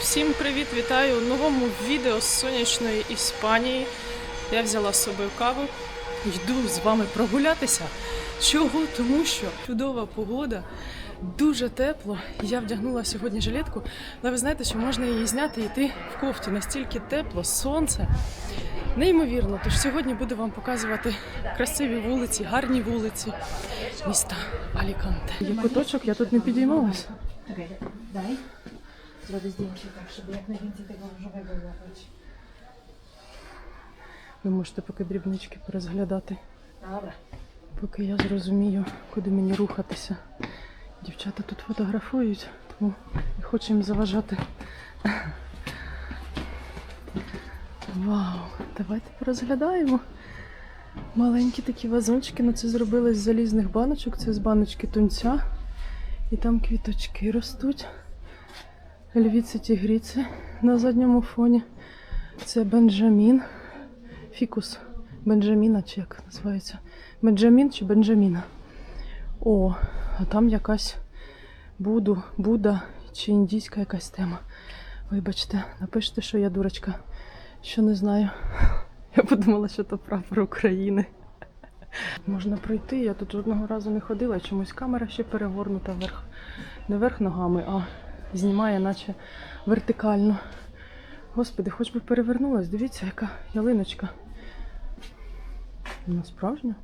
Всім привіт, вітаю у новому відео з сонячної Іспанії. Я взяла з собою каву, йду з вами прогулятися. Чого? Тому що чудова погода, дуже тепло. Я вдягнула сьогодні жилетку, але ви знаєте, що можна її зняти і йти в кофті. Настільки тепло, сонце. Неймовірно, тож сьогодні буду вам показувати красиві вулиці, гарні вулиці міста Аліканте. Є куточок, я тут не підіймалась. Zrobię zdjęcie tak, żeby jak najwięcej tego różowego złapać. Ви можете поки дрібнички порозглядати, Dobra. поки я зрозумію, куди мені рухатися. Дівчата тут фотографують, тому не хочу їм заважати. Вау! Давайте порозглядаємо. Маленькі такі вазончики, ну це зробили з залізних баночок, це з баночки тунця. І там квіточки ростуть. Львіці тігріці на задньому фоні. Це Бенджамін. Фікус Бенджаміна, чи як називається? Бенджамін чи Бенджаміна. О, а там якась Буду, Буда чи індійська якась тема. Вибачте, напишіть, що я дурочка, що не знаю. Я подумала, що то прапор України. Можна пройти, я тут жодного разу не ходила, чомусь камера ще перегорнута вверх. Не вверх ногами, а знімає, наче вертикально. Господи, хоч би перевернулась, дивіться, яка ялиночка. Вона справжня?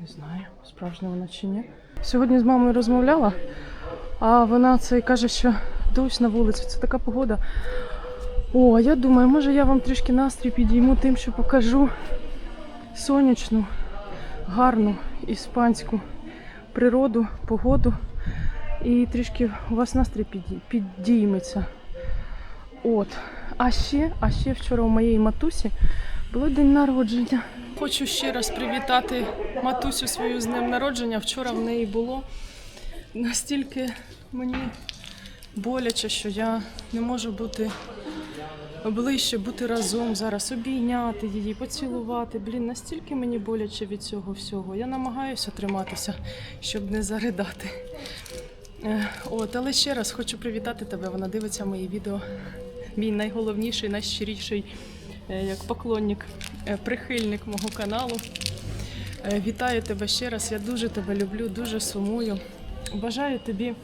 Не знаю, справжня вона чи ні. Сьогодні з мамою розмовляла, а вона це каже, що дощ на вулиці, це така погода. О, а я думаю, може я вам трішки настрій підійму тим, що покажу сонячну, гарну іспанську природу, погоду. І трішки у вас настрій підій- підійметься. От. А ще, а ще вчора у моєї матусі було день народження. Хочу ще раз привітати матусю свою з днем народження. Вчора в неї було настільки мені боляче, що я не можу бути ближче, бути разом зараз, обійняти її, поцілувати. Блін, настільки мені боляче від цього всього. Я намагаюся триматися, щоб не заридати. От, але ще раз хочу привітати тебе. Вона дивиться мої відео. Мій найголовніший, найщиріший е, як поклонник, е, прихильник мого каналу. Е, Вітаю тебе ще раз. Я дуже тебе люблю, дуже сумую. Бажаю тобі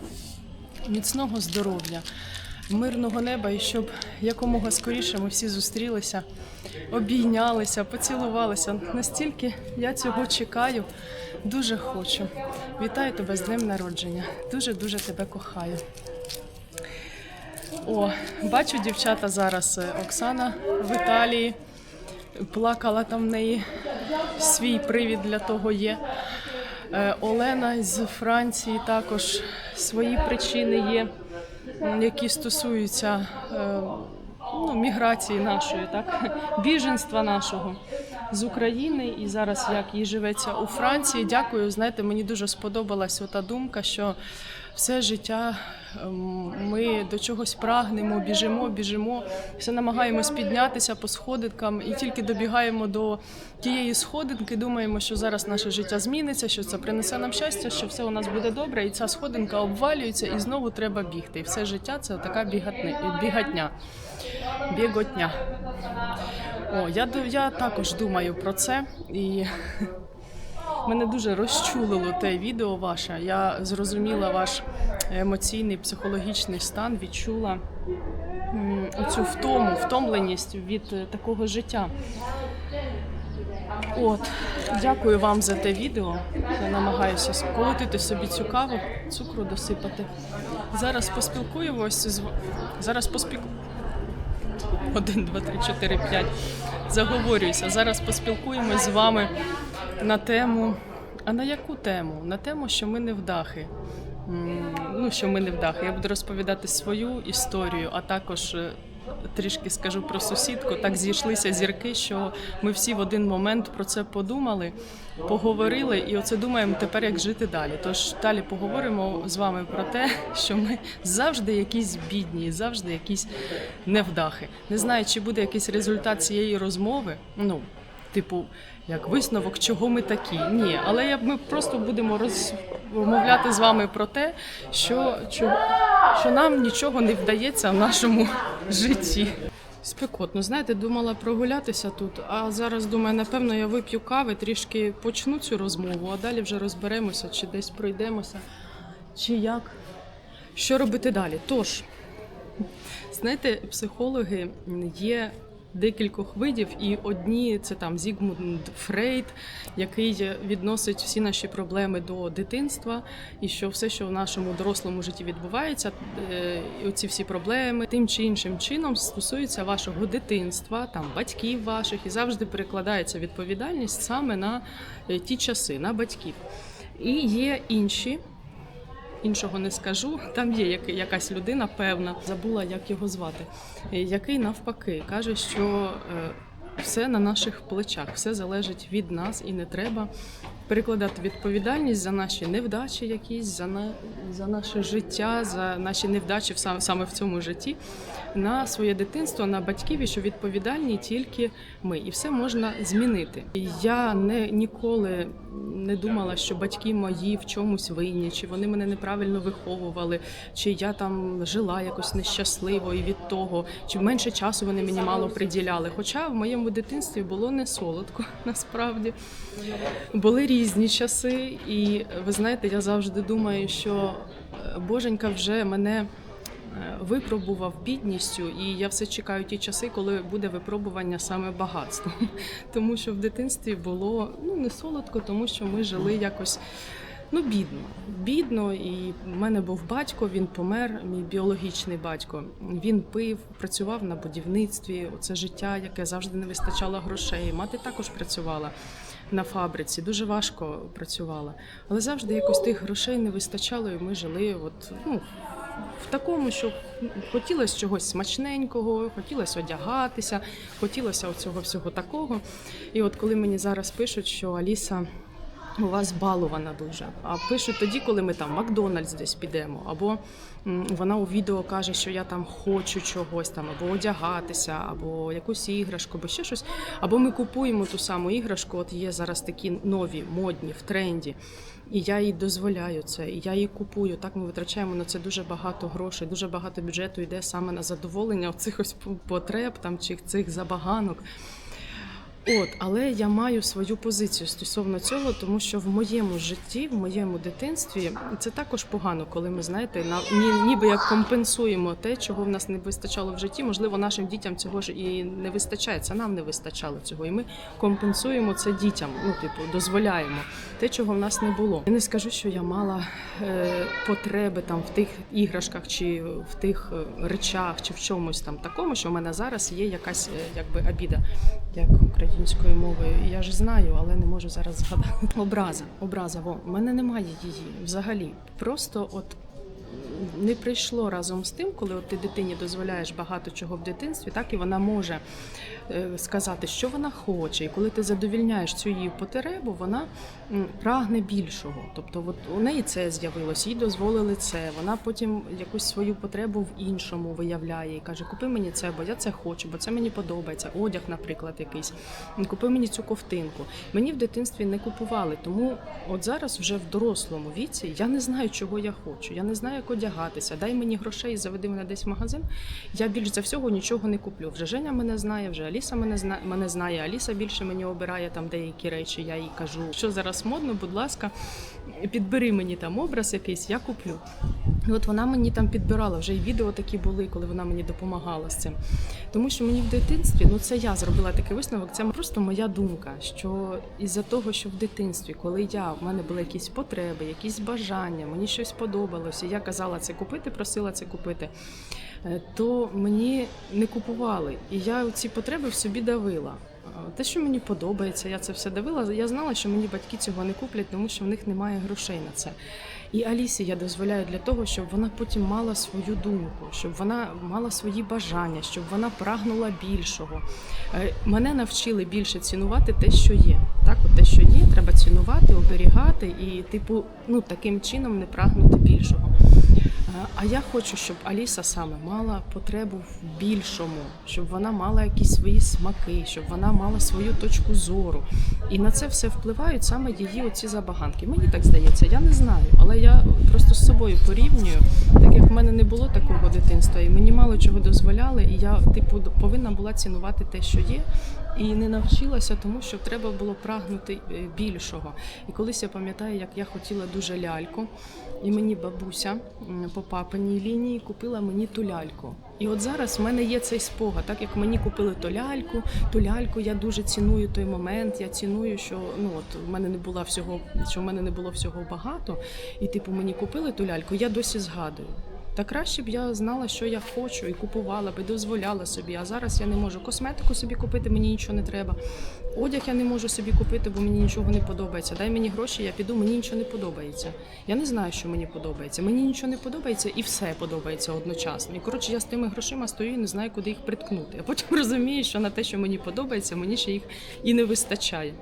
міцного здоров'я, мирного неба і щоб якомога скоріше ми всі зустрілися, обійнялися, поцілувалися. Настільки я цього чекаю, дуже хочу. Вітаю тебе з днем народження. Дуже дуже тебе кохаю. О, бачу дівчата зараз е, Оксана в Італії. Плакала там в неї свій привід для того є. Е, Олена з Франції також свої причини є, які стосуються е, ну, міграції нашої, так? біженства нашого з України. І зараз як їй живеться у Франції. Дякую. Знаєте, мені дуже сподобалась ота думка, що все життя ем, ми до чогось прагнемо, біжимо, біжимо, все намагаємось піднятися по сходинкам і тільки добігаємо до тієї сходинки, думаємо, що зараз наше життя зміниться, що це принесе нам щастя, що все у нас буде добре, і ця сходинка обвалюється, і знову треба бігти. І все життя це така бігатня, біготня. О, я, я також думаю про це і Мене дуже розчулило те відео ваше. Я зрозуміла ваш емоційний, психологічний стан, відчула м, оцю втому, втомленість від такого життя. От, дякую вам за те відео. Я намагаюся сколотити собі цю каву, цукру досипати. Зараз поспілкуємося з зараз поспіл... Один, два, три, чотири, п'ять. Заговорююся. Зараз поспілкуємось з вами на тему. А на яку тему? На тему, що ми не вдахи. Ну, що ми не вдахи. Я буду розповідати свою історію, а також е, трішки скажу про сусідку. Так зійшлися зірки, що ми всі в один момент про це подумали, поговорили, і оце думаємо тепер, як жити далі. Тож далі поговоримо з вами про те, що ми завжди якісь бідні, завжди якісь невдахи. Не знаю, чи буде якийсь результат цієї розмови. Ну, типу, як висновок, чого ми такі. Ні, але ми просто будемо розмовляти з вами про те, що, що, що нам нічого не вдається в нашому житті. Спекотно, знаєте, думала прогулятися тут, а зараз думаю, напевно, я вип'ю кави, трішки почну цю розмову, а далі вже розберемося, чи десь пройдемося, чи як. Що робити далі? Тож, знаєте, психологи є декількох видів, і одні це там Зігмунд Фрейд, який відносить всі наші проблеми до дитинства, і що все, що в нашому дорослому житті відбувається, е, оці всі проблеми тим чи іншим чином стосуються вашого дитинства, там батьків ваших, і завжди перекладається відповідальність саме на е, ті часи, на батьків. І є інші іншого не скажу. Там є як- якась людина, певна, забула, як його звати, е, який навпаки каже, що е, все на наших плечах, все залежить від нас і не треба перекладати відповідальність за наші невдачі, якісь за на за наше життя, за наші невдачі в сам- саме в цьому житті. На своє дитинство, на батьків, і що відповідальні тільки ми, і все можна змінити. Я не ніколи не думала, що батьки мої в чомусь винні, чи вони мене неправильно виховували, чи я там жила якось нещасливо і від того, чи менше часу вони мені мало приділяли. Хоча в моєму дитинстві було не солодко, насправді були різні часи, і ви знаєте, я завжди думаю, що е, Боженька вже мене. е, Випробував бідністю, і я все чекаю ті часи, коли буде випробування саме багатством. Тому що в дитинстві було ну не солодко, тому що ми жили якось ну бідно. Бідно, і в мене був батько, він помер, мій біологічний батько. Він пив, працював на будівництві. Оце життя, яке завжди не вистачало грошей. Мати також працювала на фабриці, дуже важко працювала. Але завжди якось тих грошей не вистачало, і ми жили от, ну, в такому, що хотілося чогось смачненького, хотілося одягатися, хотілося оцього всього такого. І от коли мені зараз пишуть, що Аліса. У вас балована дуже. А пишуть тоді, коли ми там в Макдональдс десь підемо, або вона у відео каже, що я там хочу чогось там, або одягатися, або якусь іграшку, або ще щось. Або ми купуємо ту саму іграшку. От є зараз такі нові, модні, в тренді. І я їй дозволяю це, і я її купую. Так ми витрачаємо на це дуже багато грошей, дуже багато бюджету йде саме на задоволення цих ось потреб там чи цих забаганок. От, але я маю свою позицію стосовно цього, тому що в моєму житті, в моєму дитинстві, це також погано, коли ми знаєте, на ні, ніби як компенсуємо те, чого в нас не вистачало в житті. Можливо, нашим дітям цього ж і не вистачає. Це нам не вистачало цього. І ми компенсуємо це дітям. Ну, типу, дозволяємо те, чого в нас не було. Я не скажу, що я мала е, потреби там в тих іграшках чи в тих е, речах, чи в чомусь там такому, що в мене зараз є якась е, якби обіда як українською мовою. Я ж знаю, але не можу зараз згадати. Образа, образа, во, мене немає її взагалі. Просто от. Не прийшло разом з тим, коли от ти дитині дозволяєш багато чого в дитинстві, так і вона може е, сказати, що вона хоче. І коли ти задовільняєш цю її потребу, вона прагне більшого. Тобто, от у неї це з'явилось, їй дозволили це. Вона потім якусь свою потребу в іншому виявляє і каже: Купи мені це, бо я це хочу, бо це мені подобається. Одяг, наприклад, якийсь. Купи мені цю ковтинку. Мені в дитинстві не купували, тому от зараз, вже в дорослому віці, я не знаю, чого я хочу. Я не знаю, як одягатися. Дай мені грошей, заведи мене десь в магазин. Я більш за всього нічого не куплю. Вже Женя мене знає, вже Аліса мене знає, мене знає. Аліса більше мені обирає там деякі речі. Я їй кажу, що зараз модно, будь ласка, підбери мені там образ якийсь, я куплю. І от вона мені там підбирала, вже і відео такі були, коли вона мені допомагала з цим. Тому що мені в дитинстві, ну це я зробила такий висновок, це просто моя думка. Що із-за того, що в дитинстві, коли я в мене були якісь потреби, якісь бажання, мені щось подобалося, я казала це купити, просила це купити, е, то мені не купували. І я ці потреби в собі давила. Те, що мені подобається, я це все давила. Я знала, що мені батьки цього не куплять, тому що в них немає грошей на це. І Алісі я дозволяю для того, щоб вона потім мала свою думку, щоб вона мала свої бажання, щоб вона прагнула більшого. Е, Мене навчили більше цінувати те, що є. Так, от те, що є, треба цінувати, оберігати і, типу, ну таким чином не прагнути більшого. Е, А я хочу, щоб Аліса саме мала потребу в більшому, щоб вона мала якісь свої смаки, щоб вона мала свою точку зору. І на це все впливають саме її оці забаганки. Мені так здається, я не знаю, але я просто з собою порівнюю, так як в мене не було такого дитинства, і мені мало чого дозволяли, і я типу повинна була цінувати те, що є. І не навчилася, тому що треба було прагнути е, більшого. І колись я пам'ятаю, як я хотіла дуже ляльку, і мені бабуся по папиній лінії купила мені ту ляльку. І от зараз в мене є цей спогад, так як мені купили ту ляльку, ту ляльку я дуже ціную той момент. Я ціную, що ну от в мене не було всього, що в мене не було всього багато, і типу мені купили ту ляльку. Я досі згадую. Та краще б я знала, що я хочу, і купувала би, дозволяла собі. А зараз я не можу косметику собі купити, мені нічого не треба. Одяг я не можу собі купити, бо мені нічого не подобається. Дай мені гроші, я піду, мені нічого не подобається. Я не знаю, що мені подобається. Мені нічого не подобається і все подобається одночасно. І коротше, я з тими грошима стою і не знаю, куди їх приткнути. А потім розумію, що на те, що мені подобається, мені ще їх і не вистачає.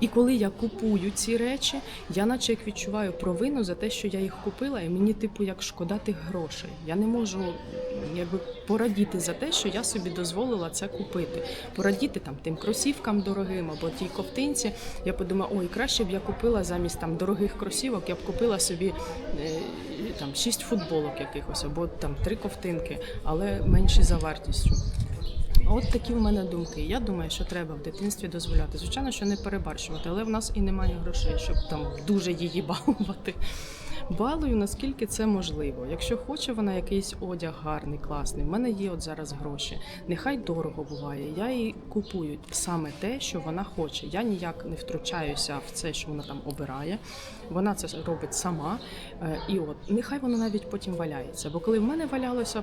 І коли я купую ці речі, я наче як відчуваю провину за те, що я їх купила, і мені, типу, як шкода тих грошей. Я не можу якби порадіти за те, що я собі дозволила це купити. Порадіти там тим кросівкам дорогим або тій ковтинці. Я подумала, ой, краще б я купила замість там дорогих кросівок, я б купила собі е, там шість футболок якихось або там три ковтинки, але менші за вартістю. От такі в мене думки. Я думаю, що треба в дитинстві дозволяти. Звичайно, що не перебарщувати, але в нас і немає грошей, щоб там дуже її балувати. Балую, наскільки це можливо. Якщо хоче вона якийсь одяг гарний, класний, в мене є от зараз гроші. Нехай дорого буває. Я їй купую саме те, що вона хоче. Я ніяк не втручаюся в це, що вона там обирає. Вона це робить сама. Е, І от нехай вона навіть потім валяється. Бо коли в мене валялося.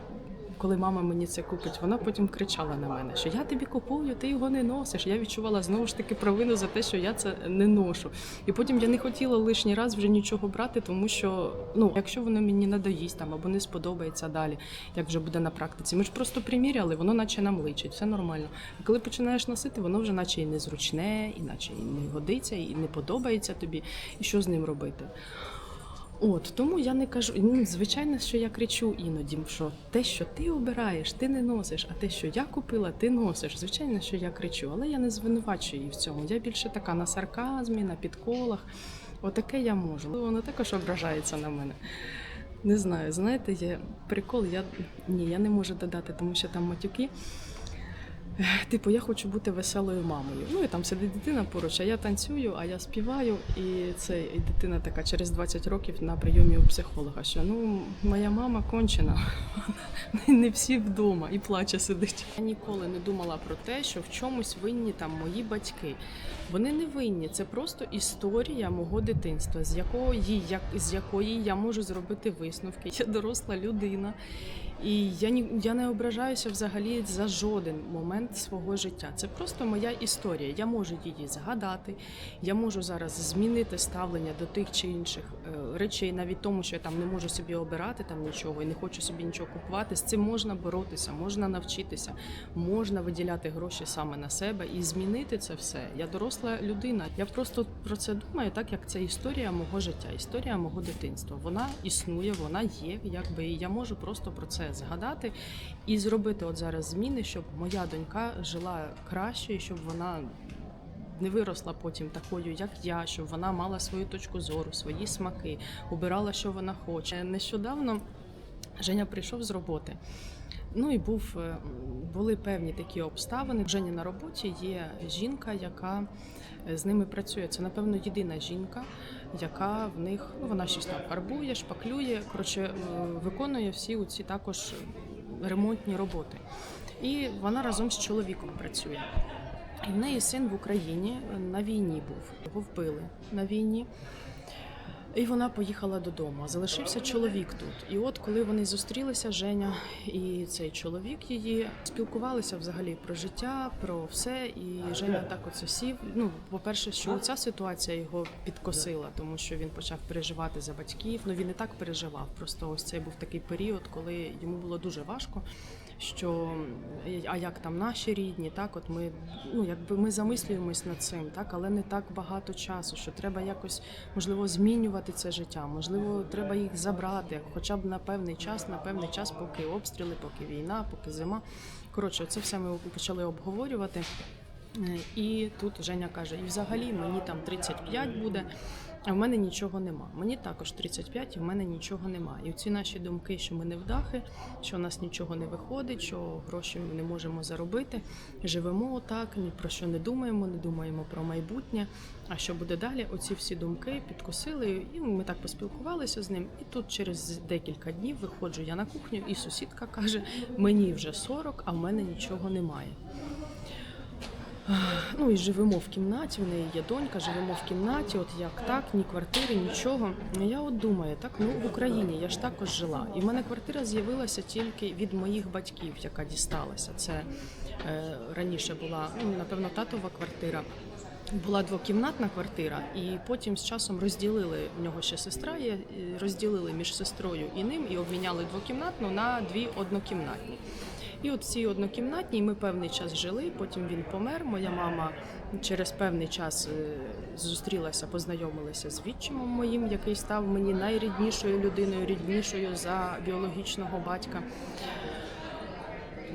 Коли мама мені це купить, вона потім кричала на мене, що я тобі купую, ти його не носиш. Я відчувала знову ж таки провину за те, що я це не ношу. І потім я не хотіла лишній раз вже нічого брати, тому що ну, якщо воно мені надоїсть там або не сподобається далі, як вже буде на практиці. Ми ж просто приміряли, воно наче нам личить, все нормально. А коли починаєш носити, воно вже наче і незручне, і наче і не годиться, і не подобається тобі. І що з ним робити? От тому я не кажу. Ну, звичайно, що я кричу іноді, що те, що ти обираєш, ти не носиш, а те, що я купила, ти носиш. Звичайно, що я кричу, але я не звинувачую її в цьому. Я більше така на сарказмі, на підколах. Отаке я можу. Вона також ображається на мене. Не знаю, знаєте, є прикол. Я ні, я не можу додати, тому що там матюки. Типу, я хочу бути веселою мамою. Ну і там сидить дитина поруч, а я танцюю, а я співаю. І це і дитина така через 20 років на прийомі у психолога, що ну моя мама кончена, не всі вдома і плаче сидить. Я ніколи не думала про те, що в чомусь винні там мої батьки. Вони не винні, це просто історія мого дитинства, з якої як з якої я можу зробити висновки. Я доросла людина. І я ні я не ображаюся взагалі за жоден момент свого життя. Це просто моя історія. Я можу її згадати. Я можу зараз змінити ставлення до тих чи інших е, речей, навіть тому, що я там не можу собі обирати там нічого і не хочу собі нічого купувати. З цим можна боротися, можна навчитися, можна виділяти гроші саме на себе і змінити це все. Я доросла людина. Я просто про це думаю, так як це історія мого життя, історія мого дитинства. Вона існує, вона є, якби і я можу просто про це згадати і зробити от зараз зміни, щоб моя донька жила краще, і щоб вона не виросла потім такою, як я, щоб вона мала свою точку зору, свої смаки, обирала, що вона хоче. Нещодавно Женя прийшов з роботи. Ну і був е, були певні такі обставини. В Жені на роботі є жінка, яка е, з ними працює. Це напевно єдина жінка, яка в них ну вона щось там фарбує, шпаклює. Коротше, е, виконує всі ці також ремонтні роботи. І вона разом з чоловіком працює. І в неї син в Україні на війні був. Його вбили на війні. І вона поїхала додому. Залишився чоловік тут. І от коли вони зустрілися, Женя і цей чоловік її спілкувалися взагалі про життя, про все. І Женя так оце сів. Ну, по-перше, що ця ситуація його підкосила, тому що він почав переживати за батьків. Ну він і так переживав. Просто ось цей був такий період, коли йому було дуже важко. Що а як там наші рідні, так от ми ну якби ми замислюємось над цим, так але не так багато часу, що треба якось можливо змінювати це життя, можливо, треба їх забрати, хоча б на певний час, на певний час, поки обстріли, поки війна, поки зима. Коротше, це все ми почали обговорювати. Е, І тут Женя каже: і взагалі мені там 35 буде, а в мене нічого нема. Мені також 35, і в мене нічого нема. І ці наші думки, що ми не вдахи, що у нас нічого не виходить, що гроші ми не можемо заробити. Живемо отак, ні про що не думаємо, не думаємо про майбутнє. А що буде далі? Оці всі думки підкосили, і ми так поспілкувалися з ним. І тут через декілька днів виходжу я на кухню, і сусідка каже: мені вже 40, а в мене нічого немає. Ну і живемо в кімнаті, в неї є донька, живемо в кімнаті, от як так, ні квартири, нічого. Я от думаю, так ну в Україні я ж також жила. І в мене квартира з'явилася тільки від моїх батьків, яка дісталася. Це е, раніше була ну, напевно татова квартира. Була двокімнатна квартира, і потім з часом розділили в нього ще сестра є, розділили між сестрою і ним і обміняли двокімнатну на дві однокімнатні. І от ці однокімнатні ми певний час жили. Потім він помер. Моя мама через певний час е, зустрілася, познайомилася з відчимом моїм, який став мені найріднішою людиною, ріднішою за біологічного батька.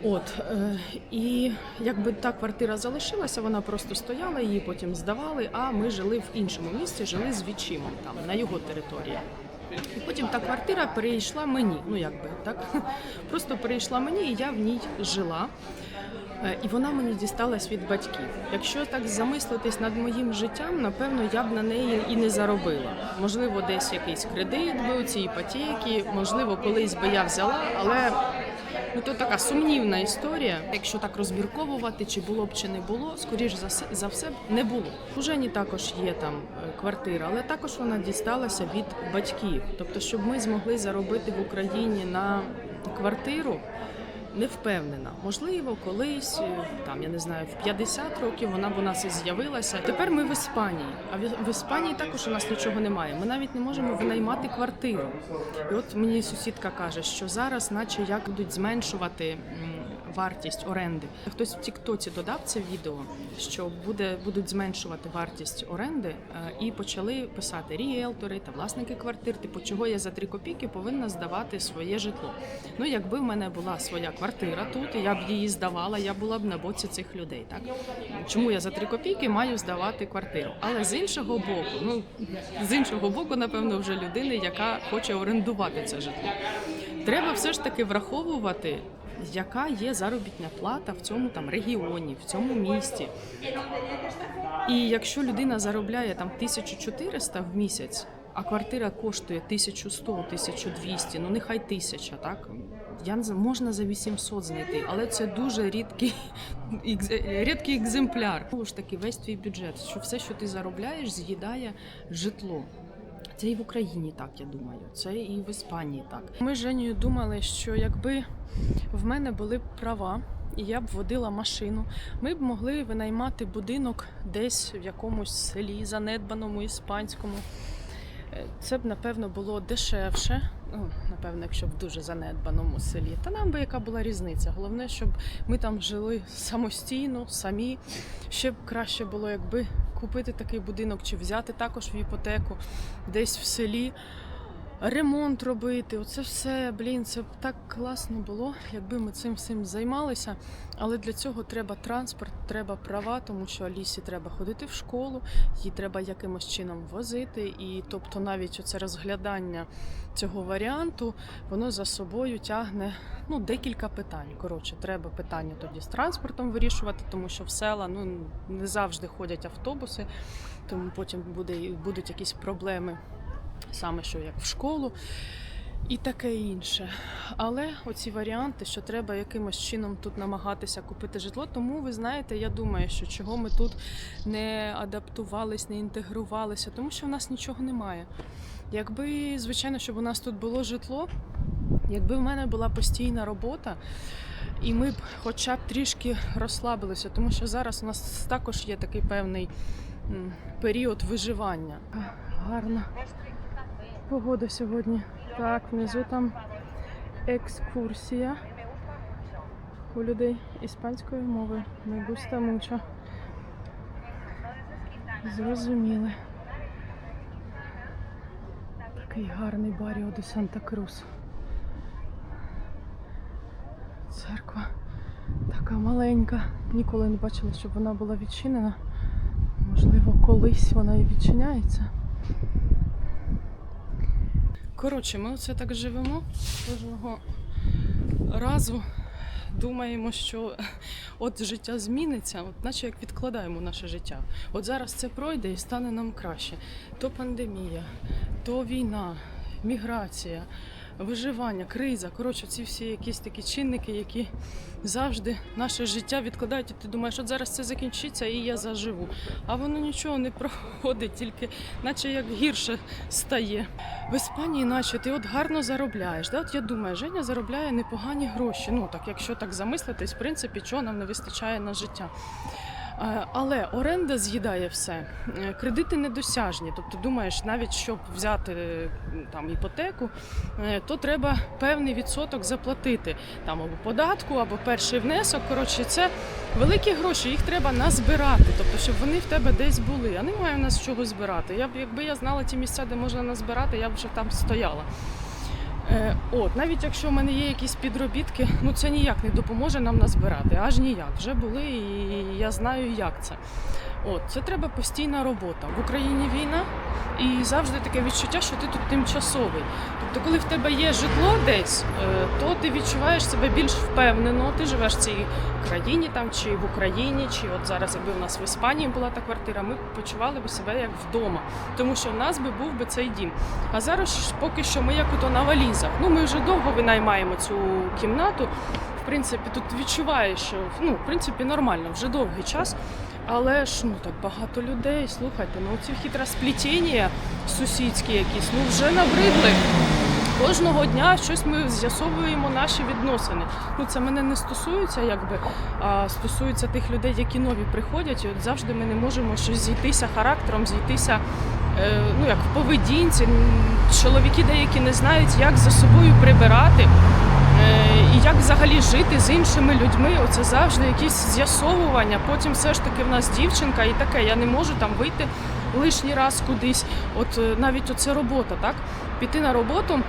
От е, і якби та квартира залишилася, вона просто стояла, її потім здавали. А ми жили в іншому місці, жили з відчимом там на його території. І потім та квартира перейшла мені. Ну якби так просто перейшла мені, і я в ній жила. Е, І вона мені дісталась від батьків. Якщо так замислитись над моїм життям, напевно, я б на неї і не заробила. Можливо, десь якийсь кредит був, ці іпотеки, можливо, колись би я взяла, але ну то така сумнівна історія. Якщо так розмірковувати, чи було б чи не було, скоріш за все за все не було. У Жені також є там е, квартира, але також вона дісталася від батьків. Тобто, щоб ми змогли заробити в Україні на квартиру. Не впевнена. Можливо, колись е, там я не знаю, в 50 років вона б у нас і з'явилася. Тепер ми в Іспанії. А в- Іспанії також у нас нічого немає. Ми навіть не можемо винаймати квартиру. І от мені сусідка каже, що зараз, наче як будуть зменшувати. Вартість оренди. Хтось в Тіктоці додав це відео, що буде будуть зменшувати вартість оренди, е, і почали писати ріелтори та власники квартир. Типу, чого я за 3 копійки повинна здавати своє житло. Ну, якби в мене була своя квартира тут, я б її здавала, я була б на боці цих людей. Так чому я за 3 копійки маю здавати квартиру? Але з іншого боку, ну з іншого боку, напевно, вже людини, яка хоче орендувати це житло. Треба все ж таки враховувати. Яка є заробітня плата в цьому там регіоні, в цьому місті? І якщо людина заробляє там 1400 в місяць, а квартира коштує 1100, 1200, ну нехай 1000, так? Я не знаю, можна за 800 знайти, але це дуже рідкий, рідкий екземпляр. Знову ж таки, весь твій бюджет, що все, що ти заробляєш, з'їдає житло. Це і в Україні так, я думаю. Це і в Іспанії так. Ми з Женєю думали, що якби в мене були права, і я б водила машину, ми б могли винаймати будинок десь в якомусь селі, занедбаному іспанському. Е, Це б, напевно, було дешевше. Ну, напевно, якщо в дуже занедбаному селі. Та нам би яка була різниця. Головне, щоб ми там жили самостійно, самі. Ще б краще було, якби купити такий будинок чи взяти також в іпотеку десь в селі. Ремонт робити, оце все, блін, це б так класно було, якби ми цим всім займалися. Але для цього треба транспорт, треба права, тому що Алісі треба ходити в школу, її треба якимось чином возити. І тобто навіть оце розглядання цього варіанту, воно за собою тягне ну, декілька питань. Коротше, треба питання тоді з транспортом вирішувати, тому що в села ну, не завжди ходять автобуси, тому потім буде, будуть якісь проблеми саме що як в школу і таке інше. Але оці варіанти, що треба якимось чином тут намагатися купити житло, тому ви знаєте, я думаю, що чого ми тут не адаптувались, не інтегрувалися, тому що в нас нічого немає. Якби, звичайно, щоб у нас тут було житло, якби в мене була постійна робота. І ми б хоча б трішки розслабилися, тому що зараз у нас також є такий певний період виживання. Гарна погода сьогодні. Так, внизу там екскурсія. у людей іспанської мови. Не густа мучо. Зрозуміли. Такий гарний баріо де Санта-Крус. Церква така маленька. Ніколи не бачила, щоб вона була відчинена. Можливо, колись вона і відчиняється. Коротше, ми оце так живемо кожного разу. Думаємо, що от життя зміниться, от наче як відкладаємо наше життя. От зараз це пройде і стане нам краще. То пандемія, то війна, міграція, виживання, криза. Коротше, ці всі якісь такі чинники, які завжди наше життя відкладають. І ти думаєш, от зараз це закінчиться і я заживу. А воно нічого не проходить, тільки наче як гірше стає. В Іспанії, наче ти от гарно заробляєш. Да? От я думаю, Женя заробляє непогані гроші. Ну так, якщо так замислитись, в принципі, чого нам не вистачає на життя. Е, Але оренда з'їдає все. Е, Кредити недосяжні. Тобто, думаєш, навіть щоб взяти е, там іпотеку, то треба певний відсоток заплатити там або податку, або перший внесок. Коротше, це великі гроші, їх треба назбирати, тобто, щоб вони в тебе десь були. А немає в нас чого збирати. Я б, якби я знала ті місця, де можна назбирати, я б вже там стояла. Е, От, навіть якщо в мене є якісь підробітки, ну це ніяк не допоможе нам назбирати, аж ніяк. Вже були, і я знаю, як це. От, це треба постійна робота. В Україні війна, і завжди таке відчуття, що ти тут тимчасовий. Тобто, коли в тебе є житло десь, е, то ти відчуваєш себе більш впевнено. Ти живеш в цій країні там чи в Україні, чи от зараз, якби в нас в Іспанії була та квартира, ми почували б себе як вдома, тому що в нас би був би цей дім. А зараз поки що ми як ото на валізах. Ну ми вже довго винаймаємо цю кімнату. В принципі, тут відчуваєш, що ну, в принципі нормально, вже довгий час. Але ж ну так багато людей. Слухайте, ну ці хитросплетіння сусідські якісь, ну вже набридли. Кожного дня щось ми з'ясовуємо наші відносини. Ну це мене не стосується, якби а стосується тих людей, які нові приходять. І от завжди ми не можемо щось зійтися характером, зійтися е, ну як в поведінці. Чоловіки деякі не знають, як за собою прибирати. Е, І як взагалі жити з іншими людьми, оце завжди якісь з'ясовування. Потім все ж таки в нас дівчинка і таке. Я не можу там вийти лишній раз кудись. От е, навіть оце робота, так? Піти на роботу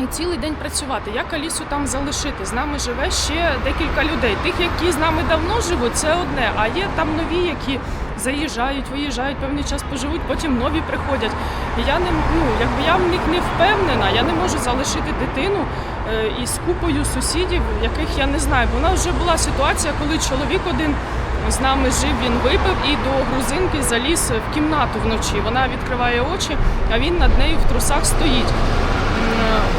і цілий день працювати. Як Алісу там залишити? З нами живе ще декілька людей. Тих, які з нами давно живуть, це одне. А є там нові, які заїжджають, виїжджають, певний час поживуть, потім нові приходять. І я не ну, якби я в них не впевнена, я не можу залишити дитину із купою сусідів, яких я не знаю. Бо у нас вже була ситуація, коли чоловік один з нами жив, він випив і до грузинки заліз в кімнату вночі. Вона відкриває очі, а він над нею в трусах стоїть.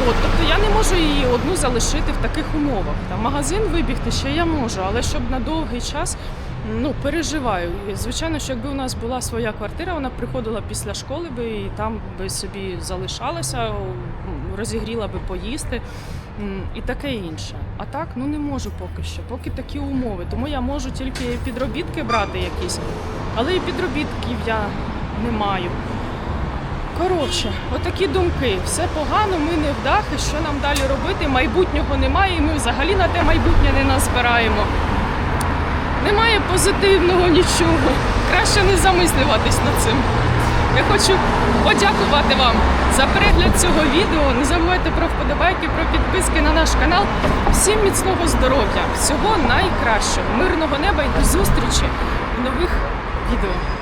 От, тобто я не можу її одну залишити в таких умовах. Там магазин вибігти ще я можу, але щоб на довгий час ну переживаю. Звичайно, що якби у нас була своя квартира, вона приходила після школи би і там би собі залишалася, розігріла би поїсти і таке інше. А так ну не можу поки що, поки такі умови. Тому я можу тільки підробітки брати якісь, але і підробітків я не маю. Коротше, отакі думки. Все погано, ми не вдахи. Що нам далі робити? Майбутнього немає, і ми взагалі на те майбутнє не назбираємо. Немає позитивного нічого. Краще не замислюватись над цим. Я хочу подякувати вам за перегляд цього відео. Не забувайте про вподобайки, про підписки на наш канал. Всім міцного здоров'я, всього найкращого, мирного неба і до зустрічі в нових відео.